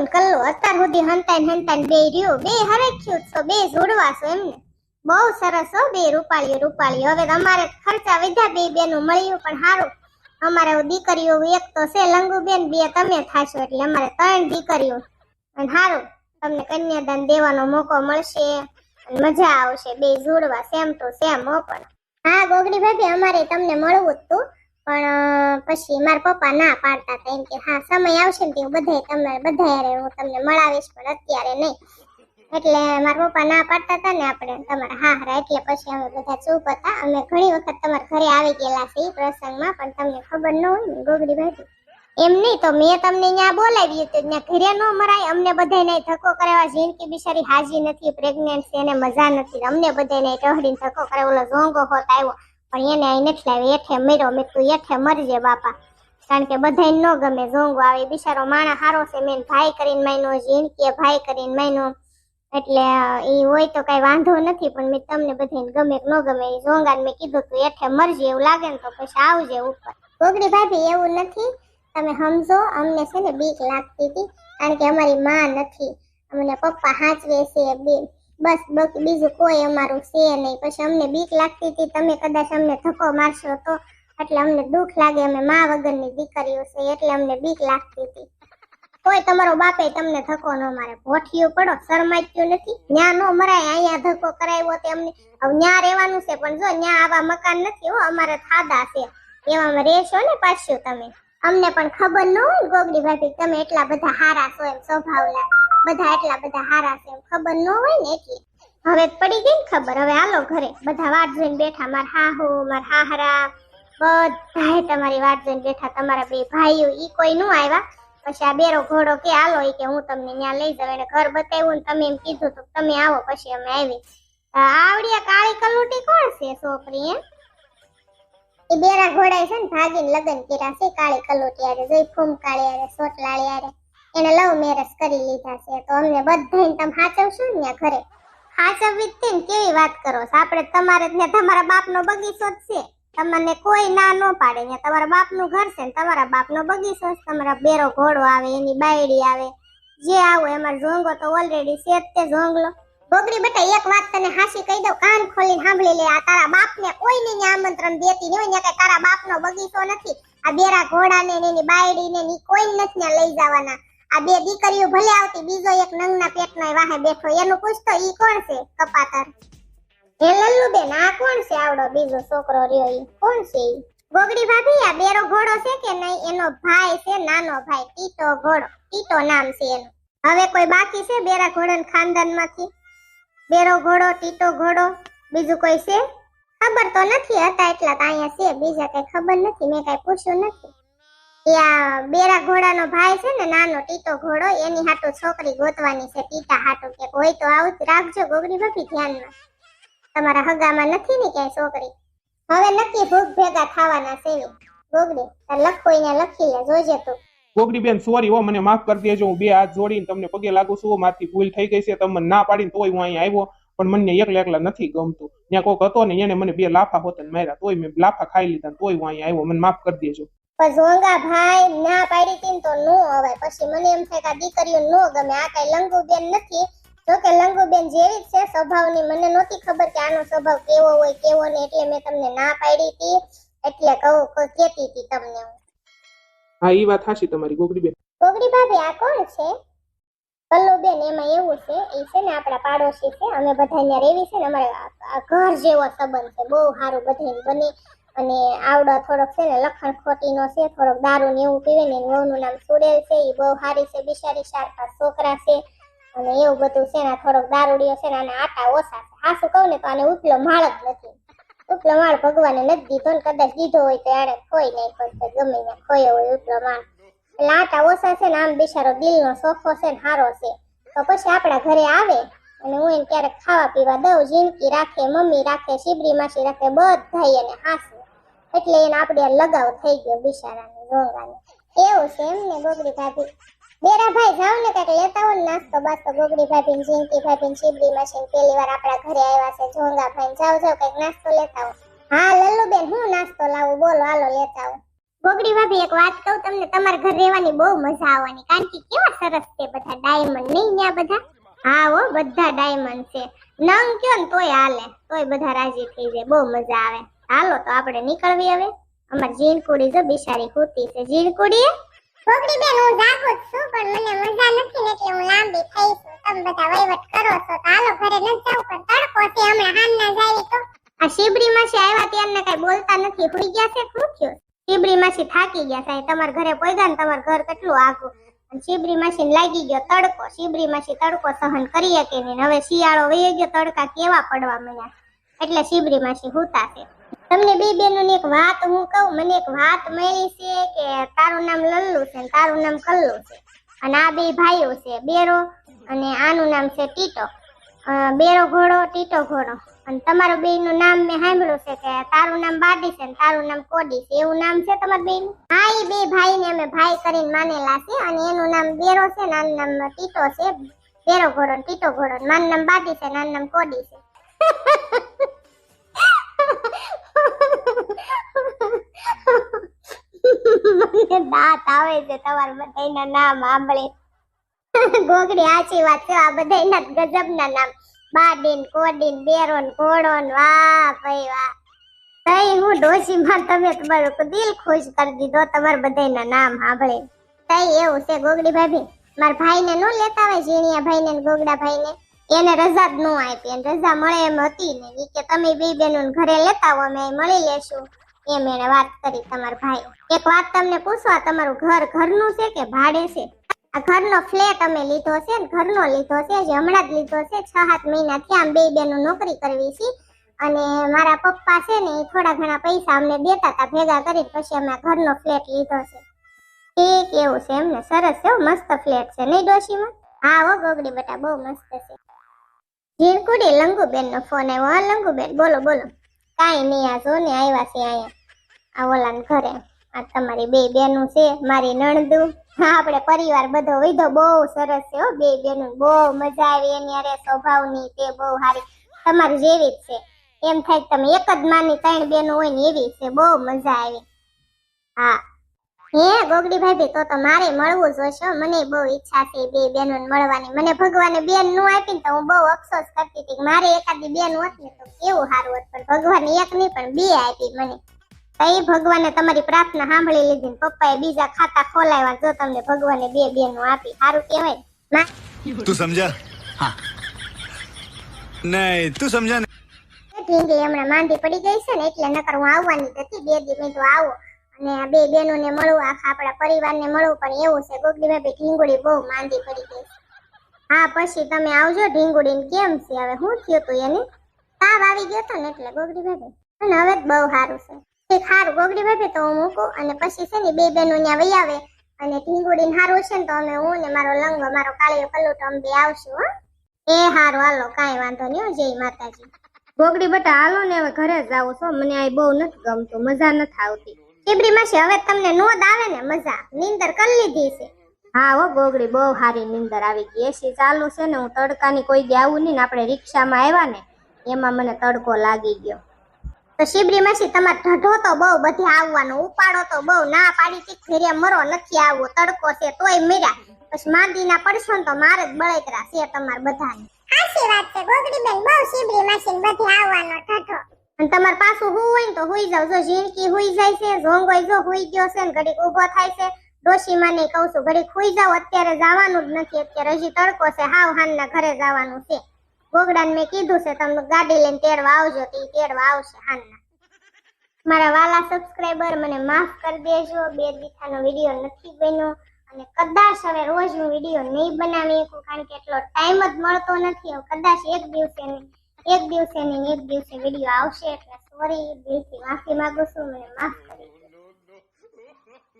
ને કલ્લો અત્યાર સુધી હંતાઈ હંતાઈ બે રહ્યો. બે હરખ્યું છો. બે જોડવા એમને. બહુ સરસ હો. બે રૂપાળીઓ રૂપાળીઓ. હવે તમારે ખર્ચા વધ્યા બે બેનું મળ્યું, પણ સારું અમારે દીકરીઓ એક તો છે લંગુબેન, બે તમે થાશો એટલે અમારે ત્રણ દીકરીઓ. અને સારું તમને કન્યાદાન દેવાનો મોકો મળશે. મજા આવશે. બે જોડવા. સેમ ટુ સેમ હો પણ. હા ગોગડી ભાભી અમારે તમને મળવું જ તું. પણ પછી મારા પપ્પા ના પાડતા હતા એમ કે, હા, સમય આવશે ને તેવું બધે તમે બધા હું તમને મળાવીશ, પણ અત્યારે નહીં. એટલે મારા પપ્પા ના પાડતા હતા ને આપણે, તમારા હા હા, એટલે પછી અમે બધા ચૂપ હતા. અમે ઘણી વખત તમારા ઘરે આવી ગયેલા છે એ પ્રસંગમાં, પણ તમને ખબર ન હોય ને, ગોગડી ભાજી એમ નહીં, તો મેં તમને ત્યાં બોલાવી તો ત્યાં ઘરે ન મરાય, અમને બધાને ધક્કો કરાવવા જિંદગી બિચારી હાજી નથી પ્રેગ્નેન્ટ છે, એને મજા નથી, અમને બધાને ટહડીને ધક્કો કરે ઓલો ઝોંગો હોત આવ્યો. પણ એને આઈને લાવ્યો. એઠે મર્યો. મેં તું એઠે મરજે બાપા. કારણ કે બધાને ન ગમે ઝોંગો આવે. બિચારો માણા હારો છે. મેં ભાઈ કરીને માયનો કે ભાઈ કરીને માયનો એટલે એ હોય તો કઈ વાંધો નથી, પણ મેં તમને બધાને ગમે કે ન ગમે એ ઝોંગાને મેં કીધું તું, એઠે મરજે એવું લાગે ને તો પછી આવજે ઉપર. ગોગડી ભાભી, એવું નથી. તમે સમજો, અમને છે ને બીક લાગતી હતી કારણ કે અમારી માં નથી. અમને પપ્પા હાચવે છે, બે બસ બાકી બીજું કોઈ અમારું છે નહીં. પછી અમને બીક લાગતી હતી, તમે કદાચ અમને ધક્કો મારશો તો. એટલે અમને દુઃખ લાગે, અમે મા વગરની દીકરીઓ છે, એટલે અમને બીક લાગતી હતી. કોઈ તમારો બાપે તમને ધક્કો ન મારે. ભોઠિયું પડો શરમાચ્યું નથી. ન્યા નો મરાય, અહીંયા ધક્કો કરાવ્યો તે અમને. હવે ન્યા રહેવાનું છે, પણ જો ન્યા આવા મકાન નથી હો, અમારે થાદા છે. એવામાં રહેશો ને પાછું તમે. અમને પણ ખબર ન હોય ગોગડી ભાભી, તમે એટલા બધા હારા છો એમ સ્વભાવના. બધા એટલા બધા હારા છે ખબર ન હોય ને એટલે. હવે પડી ગઈ ને ખબર. હવે હાલો ઘરે. બધા વાટ જોઈને બેઠા. માર હાહુ માર હાહરા બધાય તમારી વાટ જોઈને બેઠા. તમારા બે ભાઈઓ ઈ કોઈ નું આવ્યા પછી આ બેરો ઘોડો કે હાલો કે હું તમને ત્યાં લઈ જાઉં. એને ઘર બતાવ્યું ને તમે એમ કીધું તો તમે આવો. પછી અમે આવી. આવડિયા કાળી કલુટી કોણ છે છોકરી એમ? એ બેરા ઘોડાય છે ને ભાગીને લગ્ન કર્યા છે કાળી કલોટી આરે જઈ ફૂમ કાળી આરે સોટલાળી આરે એને લવ મેરેજ કરી લીધા છે. તો અમને બધાને તમે હાચવશો ને ઘરે? હાચવવી જ ને, કેવી વાત કરો આપણે તમારે જ ને તમારા બાપનો બગીચો જ છે. તમને કોઈ ના ન પાડે. ને તમારા બાપનું ઘર છે ને, તમારા બાપનો બગીચો છે. તમારા બેરો ઘોડો આવે, એની બાયડી આવે. જે આવો, એમાં ઝોંગો તો ઓલરેડી છે તે ઝોંગલો. બોગડી બેટા, એક વાત તને હાસી કહી દઉં, કાન ખોલીને સાંભળી લે. આ તારા બાપને કોઈને આમંત્રણ દેતી નહીં ન્યા કઈ તારા બાપનો બગીચો નથી. આ બેરા ઘોડાને ને એની બાયડીને ની કોઈ નથી લઈ જવાના. આ બે દીકરીઓ ભલે આવતી, બીજો એક નંગના પેટનો વાહે બેઠો, એનું પૂછતો ઈ કોણ છે? કપાતર. હે લલ્લુબેન, આ કોણ છે આવડો બીજો છોકરો રહ્યો ઈ? કોણ છે ગોગડી ભાભી, આ બેરો ઘોડો છે કે નહીં? એનો ભાઈ છે, નાનો ભાઈ. ટીટો ઘોડો ટીટો નામ છે એનું. હવે કોઈ બાકી છે બેરા ઘોડાના ખાનદાનમાંથી? બેરો ઘોડો, ટીટો ઘોડો, બીજું કોઈ છે? ખબર તો નથી, હતા એટલા તો અહીંયા છે. બીજા કઈ ખબર નથી, મેં કઈ પૂછ્યું નથી. બેરા ઘોડાનો ભાઈ છે ને, નાનો ટીટો ઘોડો, એની હાટુ છોકરી ગોતવાની છે, ટીટા હાટુ કે હોય તો આવું રાખજો ગોગડી ભાભી ધ્યાનમાં. તમારા હગામાં નથી ને ક્યાંય છોકરી? હવે નક્કી ભૂખ ભેગા થવાના છે. ગોગડી, તાર લખો લે, જોજે તું. ગોગડી બેન, સોરી હો, મને માફ કરી દેજો, હું બે હાથ જોડીને તમને પગે લાગુ છું મારથી ભૂલ થઈ ગઈ છે તમે ના પાડીને તોય હું અહીંયા આવ્યો, પણ મને એકલા એકલા નથી ગમતું. ત્યાં કોઈક હતો ને, એને મને બે લાફા હોતા માર્યા, તોય મેં લાફા ખાઈ લીધા તોય હું અહીંયા આવ્યો, મને માફ કરી દેજો. પણ ઝોંગા ભાઈ ના પાડી હતી તો નો અવાય. પછી મને એમ થાય કે આ દીકરીઓ નો ગમે. આ કઈ લંગુબેન નથી. જો કે લંગુબેન જેવી જ છે સ્વભાવની. મને નહોતી ખબર કે આનો સ્વભાવ કેવો હોય કેવો ને એટલે મેં તમને ના પાડી હતી. એટલે કહું કેતી હતી તમને હું. હા એ વાત હાશી તમારી ગોગડી બેન. ગોગડી ભાભી આ કોણ છે? કલ્લુબેન એમાં એવું છે એ છે ને આપણા પાડોશી છે. અમે બધા અહીંયા રેવી છે ને અમારે ઘર જેવો સંબંધ છે. બહુ સારું બધાને બને. અને આવડો થોડોક છે ને લખણ ખોટીનો છે, થોડોક દારૂ ને એવું પીવે ને વહુનું નામ સુડેલ છે એ બહુ સારી છે, બિચારી ચાર છોકરા છે. અને એવું બધું છે ને થોડોક દારૂડીઓ છે ને આના આટા ઓછા છે. હાસું કહું ને તો આને ઉપલો માળ જ નથી. ઉપલો માળ ભગવાને નથી દીધો ને કદાચ દીધો હોય તો એને ખોઈ નહીં પડશે ગમે ને ખોયો હોય ઉપલો માળ. એટલે આટા ઓછા છે ને આમ બિચારો દિલનો સોખો છે ને સારો છે. તો પછી આપણા ઘરે આવે અને હું એને ક્યારેક ખાવા પીવા દઉં જિંદગી રાખે, મમ્મી રાખે, શિબરી માસી રાખે બધા એને હાસે. એટલે એને આપણે લગાવ થઈ ગયો બિચારાને રોંગાને એવું છે એમને ગોગડી ભાભી. બેરા ભાઈ જાવ ને કંઈક લેતા હો ને નાસ્તો બાસ્તો. ગોગડી ભાભી ને ભાભી ને માસી પહેલી વાર આપણા ઘરે આવ્યા છે. જોંગા ભાઈ જાવ જાવ કંઈક નાસ્તો લેતા હો હા, લલ્લુબેન, હું નાસ્તો લાવું? બોલો, હાલો, લેતા હો ગોગડી ભાભી, એક વાત કહું તમને, તમારા ઘર રહેવાની બહુ મજા આવવાની. કારણ કે કેવા સરસ છે બધા ડાયમંડ નહીં ત્યાં બધા? હા, હો, બધા ડાયમંડ છે. નંગ કયો ને તોય હાલે. તોય બધા રાજી થઈ જાય. બહુ મજા આવે. હાલો તો આપણે નીકળવી હવે. અમાર જીનકુડી જો બિચારી કૂતી છે. જીનકુડી છોકરી બેન હું જાગું છું પણ મને મજા નથી ને એટલે હું લાંબી થઈ છું. તમે બધા વહીવટ કરો છો. તો હાલો ઘરે ન જાવ પણ તડકો છે. હમણાં ના જાવી તો. આ શિબરી માસી આવ્યા ત્યારને કઈ બોલતા નથી. હુઈ ગયા છે? શું થયું? શિબરી માસી થાકી ગયા સાહેબ તમારા ઘરે પોઈગા ને તમારું ઘર કેટલું આગું. શિબરી માસી લાગી ગયો તડકો. શિબરી માસી તડકો સહન કરી કે નહીં? હવે શિયાળો વહી ગયો તડકા કેવા પડવા મળ્યા એટલે શિબરી માસી હુતા છે. તમને બે બેનોની એક વાત હું કહું, મને એક વાત મળી છે કે તારું નામ લલ્લુ છે ને તારું નામ કલ્લુ છે. અને આ બે ભાઈઓ છે, બેરો અને આનું નામ છે ટીટો. બેરો ઘોડો, ટીટો ઘોડો. અને તમારું બેયનું નામ મેં સાંભળ્યું છે કે તારું નામ બાડી છે ને તારું નામ કોડી છે. એવું નામ છે તમારું બેયનું? હા, એ બે ભાઈને અમે ભાઈ કરીને માનેલા છે અને એનું નામ બેરો છે ને આનું નામ ટીટો છે. બેરો ઘોડો ટીટો ઘોડો ને મારું નામ બાડી છે ને આનું નામ કોડી છે. દાંત આવે છે તમારા બધાના નામ સાંભળે. ગોગડી સાચી વાત છે, આ બધાયના ગજબના નામ. બાડીન, કોડીન, બેરોન, ઘોડોન, વાહ ભાઈ વાહ. તઈ હું ડોશીમાં તમે તમારું દિલ ખુશ કરી દીધો, તમારા બધાના નામ સાંભળે. તઈ એવું છે ગોગડી ભાભી, મારા ભાઈને નો લેતા આવે ઝીણિયા ભાઈને ગોગડા ભાઈને? એને રજા જ નો આપી અને રજા મળે એમ હતી ને એ કે તમે બે બેનો ઘરે લેતા હો અમે મળી લેશું. એમ એને વાત કરી તમારા ભાઈ. એક વાત તમને પૂછવા તમારું ઘર ઘરનું છે કે ભાડે છે? આ ઘરનો ફ્લેટ અમે લીધો છે ને, ઘરનો લીધો છે જે હમણાં જ લીધો છે. છ સાત મહિના થયા આમ બે બેનો નોકરી કરવી છે. અને મારા પપ્પા છે ને એ થોડા ઘણા પૈસા અમને દેતા હતા ભેગા કરી પછી અમે ઘરનો ફ્લેટ લીધો છે. ઠીક એવું છે એમને, સરસ છે મસ્ત ફ્લેટ છે. નહીં ડોશીમાં? હા હો, ગોગડી બટા, બહુ મસ્ત છે. ઝીણકુડી લંગુબેન નો ફોન આવ્યો. હા, લંગુબેન, બોલો બોલો. કાંઈ નહીં, આ જો ને આવ્યા છે અહીંયા. આ ઓલાને ઘરે. આ તમારી બે બેનું છે, મારી નણદુ. હા, આપણે પરિવાર બધો વિધો. બહુ સરસ છે, હો, બે બેનું. બહુ મજા આવી એની અરે સ્વભાવની તે બહુ સારી. તમારી જેવી જ છે. એમ થાય તમે એક જ માની ત્રણ બેનું હોય ને એવી છે. બહુ મજા આવી. હા. હે ગોગડી ભાભી તો તો મારે મળવું જોશો મને બહુ ઈચ્છા છે બે બેનો મળવાની. મને ભગવાને બેનનું આપી તો હું બહુ અફસોસ કરતી હતી મારે એકાદી બેન હોત ને તો કેવું સારું હોત. પણ ભગવાને એક નહીં પણ બે આપી મને. તો એ ભગવાને તમારી પ્રાર્થના સાંભળી લીધી પપ્પાએ બીજા ખાતા ખોલાવ્યા જો તમને ભગવાને બે બેનનું આપી. સારું કહેવાય તું સમજા? નહીં તું સમજા ઢીંગલી હમણાં માંદી પડી ગઈ છે ને એટલે નકર હું આવવાની હતી. બે દી મેં તો આવો. અને આ બે બહેનોને મળવું આખા આપણા પરિવારને મળવું પણ એવું છે ગોગડી ભાભી ઢીંગુડી બહુ માંદી પડી ગઈ હા, પછી તમે આવજો, ઢીંગુડીને કેમ છે? હવે શું થયું તું એને? તાવ આવી ગયો હતો ને એટલે ગોગડી ભાભી. અને હવે બહુ સારું છે. ઠીક સારું ગોગડી ભાભી તો હું મૂકું, અને પછી છે ને બે બહેનો ત્યાં વહી આવે. અને ઢીંગુડીને સારું છે ને તો અમે હું ને મારો લંગો, મારો કાળિયો કલ્લુ તો અમે બે આવશું, હો. એ હારું, હાલો, કાંઈ વાંધો નહીં જય માતાજી. ગોગડી બટા, હાલો ને હવે ઘરે જ આવું છો મને આ બહુ નથી ગમતું, મજા નથી આવતી. ચીબડી માસી હવે તમને નોંધ આવે ને મજા. નીંદર કરી લીધી છે. હા હો ગોગડી બહુ સારી નીંદર આવી ગઈ. એસી ચાલુ છે ને હું તડકાની કોઈ દી આવું નહીં ને આપણે રિક્ષામાં આવ્યા ને એમાં મને તડકો લાગી ગયો. તો શિબરી માસી તમારે ઢઢો તો બહુ બધી આવવાનો ઉપાડો તો બહુ. ના પાડી ટીક ફેરે મરો નથી આવવો તડકો છે તોય મર્યા. પછી માંદીના પડશો ને તો મારે જ બળતરા છે તમારે બધાને. સાચી વાત છે ગોગડી બેન બહુ શિબરી માસી બધી આવવાનો ઠઠો અને તમારે પાછું હું હોય ને તો હુઈ જાવ જો ઝીણકી હુઈ જાય છે, ઝોંગોય જો હુઈ ગયો છે ને ઘડીક ઊભો થાય છે ડોશી માને કહું છું. ઘડીક હુઈ જાવ અત્યારે જવાનું જ નથી. અત્યારે હજી તડકો છે, હાવ હાનના ઘરે જવાનું છે. ગોગડાને મેં કીધું છે તમને ગાડી લઈને તેડવા આવજો, તો એ તેડવા આવશે હાનના. મારા વાલા સબસ્ક્રાઇબર મને માફ કરી દેજો. બે દીઠાનો વીડિયો નથી બન્યો. અને કદાચ હવે રોજ હું વીડિયો નહીં બનાવી શકું, કારણ કે એટલો ટાઈમ જ મળતો નથી. કદાચ એક દિવસે નહીં એક દિવસે નહીં, એક દિવસે વીડિયો આવશે એટલે સોરી દિલથી માફી માંગુ છું મને માફ